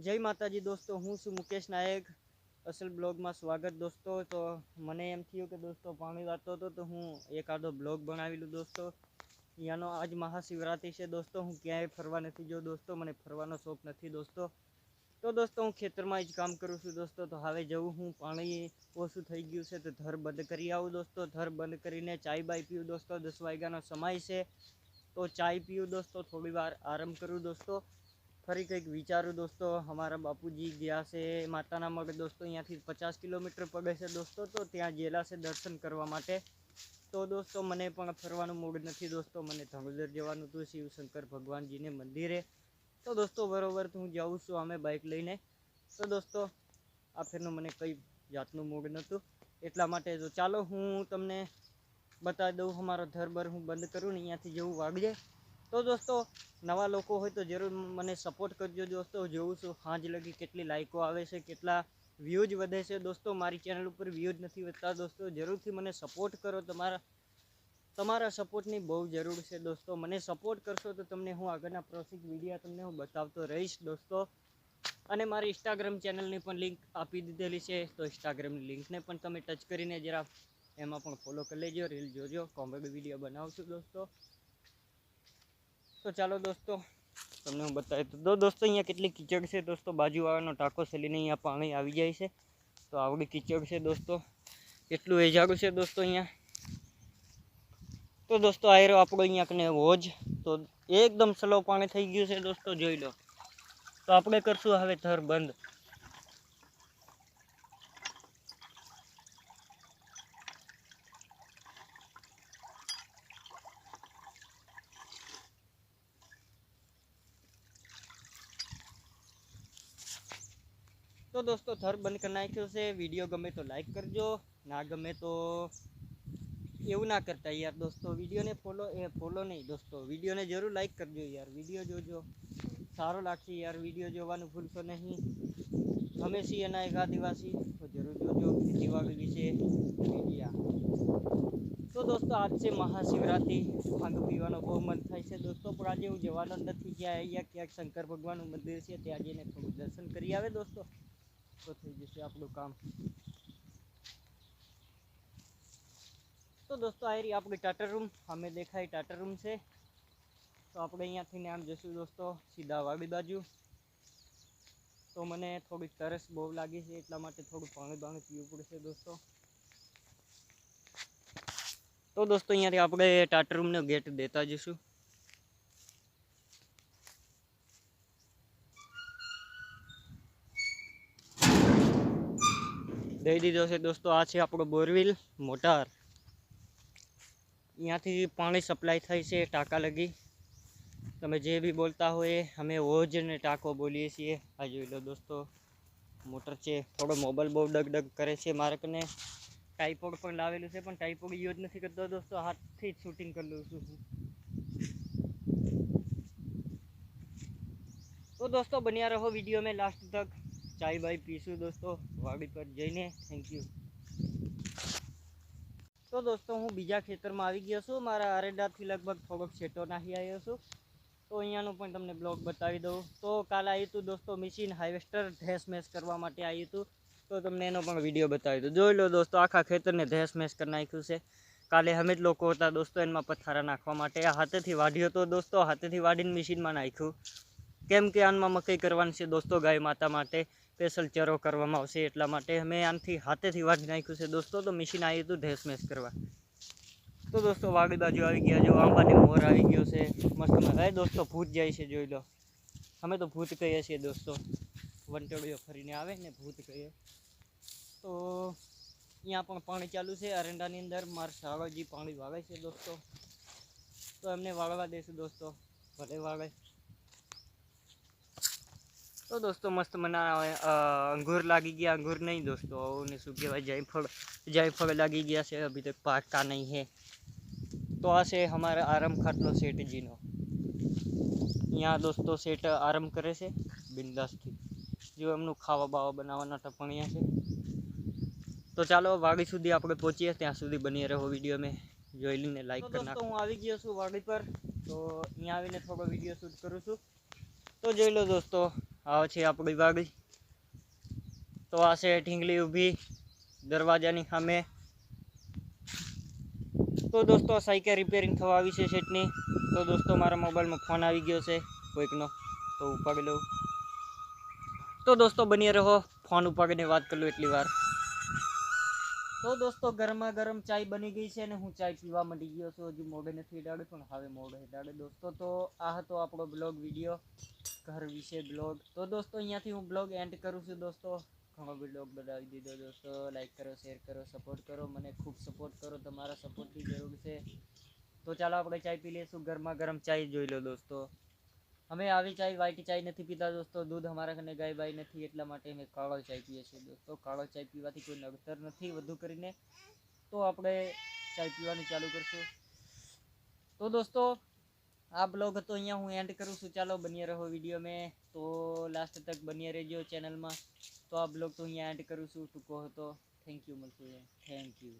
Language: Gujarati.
જય માતાજી દોસ્તો, હું છું મુકેશ નાયક. અસલ બ્લોગમાં સ્વાગત દોસ્તો. તો મને એમ થયું કે દોસ્તો, પાણી વાંચતો હતો તો હું એકાદો બ્લોગ બનાવી લઉં દોસ્તો. અહીંયાનો આજ મહાશિવરાત્રિ છે દોસ્તો, હું ક્યાંય ફરવા નથી જો દોસ્તો, મને ફરવાનો શોખ નથી દોસ્તો. તો દોસ્તો, હું ખેતરમાં જ કામ કરું છું દોસ્તો, તો હવે જવું હું, પાણી ઓછું થઈ ગયું છે તો ધર બંધ કરી આવું દોસ્તો ધર બંધ કરીને ચાય બાય પીવું દોસ્તો, દસ વાગ્યાનો સમય છે. તો ચાય પીવું દોસ્તો થોડી વાર આરામ કરું દોસ્તો. ફરી કંઈક વિચારું દોસ્તો, અમારા બાપુજી ગયા છે માતાના મઢ. દોસ્તો, અહીંયાથી પચાસ કિલોમીટર પડે છે દોસ્તો, તો ત્યાં ગયેલા છે દર્શન કરવા માટે. તો દોસ્તો, મને પણ ફરવાનું મૂડ નથી દોસ્તો, મને ધંગોદર જવાનું હતું, શિવશંકર ભગવાનજીને મંદિરે. તો દોસ્તો, બરાબર હું જાઉં છું, અમે બાઇક લઈને. તો દોસ્તો, આ ફેરનું મને કંઈ જાતનું મૂડ નહોતું. એટલા માટે તો ચાલો, હું તમને બતાવી દઉં, અમારો ધરબર હું બંધ કરું ને, અહીંયાથી જેવું વાગજે. તો દોસ્તો, નવા લોકો હોય તો જરૂર મને સપોર્ટ કરજો દોસ્તો. જોઉં છું હાજ લગી કેટલી લાઈકો આવે છે, કેટલા વ્યૂઝ વધે છે. દોસ્તો, મારી ચેનલ ઉપર વ્યૂઝ નથી વધતા દોસ્તો. જરૂરથી મને સપોર્ટ કરો. તમારા તમારા સપોર્ટની બહુ જરૂર છે દોસ્તો. મને સપોર્ટ કરશો તો તમને હું આગળના પ્રોસેસ વિડીયા તમને હું બતાવતો રહીશ દોસ્તો. અને મારી ઇન્સ્ટાગ્રામ ચેનલની પણ લિંક આપી દીધેલી છે. તો ઇન્સ્ટાગ્રામની લિંકને પણ તમે ટચ કરીને જરા એમાં પણ ફોલો કરી લેજો રીલ જોજો કોમેડી વીડિયો બનાવશું દોસ્તો. તો ચાલો દોસ્તો, તમને હું બતાવી તો દોસ્તો, અહીંયા કેટલી કીચડ છે દોસ્તો, બાજુવાળાનો ટાંકો સેલીને અહીંયા પાણી આવી જાય છે. તો આવડી કીચડ છે દોસ્તો, એટલું એજાડું છે દોસ્તો અહીંયા. તો દોસ્તો આયરો આપણો અહીંયા કને હોજ. તો એકદમ સલો પાણી થઈ ગયું છે દોસ્તો, જોઈ લો. તો આપણે કરશું હવે થર બંધ. તો દોસ્તો થર બંધ કરી નાખ્યો છે. વીડિયો ગમે તો લાઈક કરજો, ના ગમે તો એવું ના કરતા યાર દોસ્તો. વિડીયોને ફોલો એ ફોલો નહીં દોસ્તો. વિડીયોને જરૂર લાઈક કરજો યાર. વીડિયો જોજો. સારો લાગશે યાર વીડિયો જોવાનું, ભૂલશો નહીં. અમે એના એક આદિવાસી, તો જરૂર જોજો. ખેતીવાડી વિશે વિડીયા તો દોસ્તો, આજ છે મહાશિવરાત્રિ. ભાંગ પીવાનો બહુ મન થાય છે દોસ્તો, પણ આજે હું જવાનો નથી. જ્યાં અહીંયા ક્યાંક શંકર ભગવાનનું મંદિર છે, ત્યાં જઈને થોડું દર્શન કરી આવે દોસ્તો. તો થઈ જશે આપણું કામ તો દોસ્તો આ રહી આપણી ટાટર રૂમ અમે દેખાય ટાટર રૂમ છે તો આપણે અહીંયાથી આમ જશું દોસ્તો સીધા વાડી બાજુ તો મને થોડીક તરસ બહુ લાગી છે એટલા માટે થોડું પાણી પાણી પીવું પડશે દોસ્તો તો દોસ્તો અહીંયાથી આપણે ટાટર રૂમનો ગેટ દેતા જઈશું દઈ દીધો છે દોસ્તો. આ છે આપણો બોરવેલ મોટર. અહીંયાથી પાણી સપ્લાય થાય છે ટાંકા લગી. તમે જે બી બોલતા હોય અમે ઓજ ને ટાંકો બોલીએ છીએ. આ જોઈ લો દોસ્તો, મોટર છે. થોડો મોબાઈલ બહુ ડગ ડગ કરે છે મારકને. ટાઈપોડ પણ લાવેલું છે, પણ ટાઈપોડ યુઝ નથી કરતો દોસ્તો. હાથથી જ શૂટિંગ કરી લઉં છું તો દોસ્તો બન્યા રહો વીડિયો મેં લાસ્ટ તક. ચાય બાય પીશું દોસ્તો. વાડી પર જઈને. થેન્ક યુ તો દોસ્તો, હું બીજા ખેતરમાં આવી ગયો છું. મારા આરેડાથી લગભગ થોડોક છેટો નાખી આવ્યો છું. તો અહીંયાનું પણ તમને બ્લોગ બતાવી દઉં. તો કાલે આવ્યું હતું દોસ્તો મિશીન હાર્વેસ્ટર ધેસ મેસ કરવા માટે આવ્યું હતું તો તમને એનો પણ વીડિયો બતાવી દઉં. જોઈ લો દોસ્તો, આખા ખેતરને ધેસ મેસ કરી નાખ્યું છે. કાલે અમે જ લોકો હતા દોસ્તો એમાં પથારા નાખવા માટે. હાથેથી વાઢ્યો હતો દોસ્તો, હાથેથી વાઢીને મશીનમાં નાખ્યું. કેમ કે આનમાં મકાઈ કરવાની છે દોસ્તો ગાય માતા માટે. સ્પેશિયલ ચરો કરવામાં આવશે એટલા માટે. અમે આનથી હાથેથી વાઢી નાખ્યું છે દોસ્તો, તો મશીન આવી હતું ઢેસમેસ કરવા. તો દોસ્તો વાગી બાજુ આવી ગયા જો આંબાની મોર આવી ગયો છે. મસ્ત મજા દોસ્તો ભૂત જાય છે, જોઈ લો. અમે તો ભૂત કહીએ છીએ દોસ્તો. વંટોળીઓ ફરીને આવે ને ભૂત કહીએ. તો અહીંયા પણ પાણી ચાલુ છે. અરંડાની અંદર મારા શાળાજી પાણી વાવે છે દોસ્તો. તો એમને વાળવા દેશું દોસ્તો. ભલે વાળે તો દોસ્તો મસ્ત મને અંગુર લાગી ગયા. અંગૂર નહીં દોસ્તો ને શું કહેવાય જાયફળ જાયફળ લાગી ગયા છે. અભી તક પાકતા નહીં હે. તો આ છે અમારા આરામ ખાટલો શેઠજીનો. અહીંયા દોસ્તો શેઠ આરામ કરે છે બિંદાસથી. જો એમનું ખાવા બાવા બનાવવાના ટપણિયા છે. તો ચાલો વાડી સુધી આપણે પહોંચીએ. ત્યાં સુધી બની રહો વીડિયો મેં જોઈ લઈને લાઈક કરી નાખો. હું આવી ગયો છું વાડી પર. તો અહીંયા આવીને થોડો વીડિયો શૂટ કરું છું. તો જોઈ લો દોસ્તો આ છે આપણી વાડી. તો આ છે ઢીંગલી ઊભી દરવાજાની સામે. તો દોસ્તો સાયકલ રિપેરિંગ થવા આવી છે સેટની તો દોસ્તો, મારા મોબાઈલમાં ફોન આવી ગયો છે કોઈકનો. તો ઉપાડી લઉં. તો દોસ્તો બની રહો. ફોન ઉપાડીને વાત કરી એટલી વાર. તો દોસ્તો ગરમા ગરમ ચાય બની ગઈ છે અને હું ચાય પીવા માંડી ગયો છું. હજુ મોઢે નથી હિડાડે, પણ હવે મોઢે હિડાડે. દોસ્તો, તો આ હતો આપણો બ્લોગ વીડિયો, ઘર વિશે બ્લોગ. તો દોસ્તો, અહીંયાથી હું બ્લોગ એન્ડ કરું છું દોસ્તો. ઘણો બ્લોગ બનાવી દીધો દોસ્તો. લાઈક કરો શેર કરો સપોર્ટ કરો, મને ખૂબ સપોર્ટ કરો, તમારા સપોર્ટની જરૂર છે. તો ચાલો આપણે ચાય પી લઈશું. ગરમા ગરમ ચાય જોઈ લો દોસ્તો. અમે આવી ચાય વ્હાઈટ ચાય નથી પીતા દોસ્તો. દૂધ અમારા ઘરે ગાય બાય નથી, એટલા માટે અમે કાળો ચાય પીએ છીએ દોસ્તો. કાળો ચાય પીવાથી કોઈ નડતર નથી વધુ કરીને. તો આપણે ચાય પીવાનું ચાલુ કરશું. તો દોસ્તો, આ બ્લોગ હતો અહીંયા હું એન્ડ કરું છું. ચાલો બન્યા રહો વીડિયો મેં. તો લાસ્ટ તક બન્યા રહેજો ચેનલમાં તો આ બ્લોગ તો અહીંયા એન્ડ કરું છું. ટૂંકો હતો. થેન્ક યુ મળશું. Thank you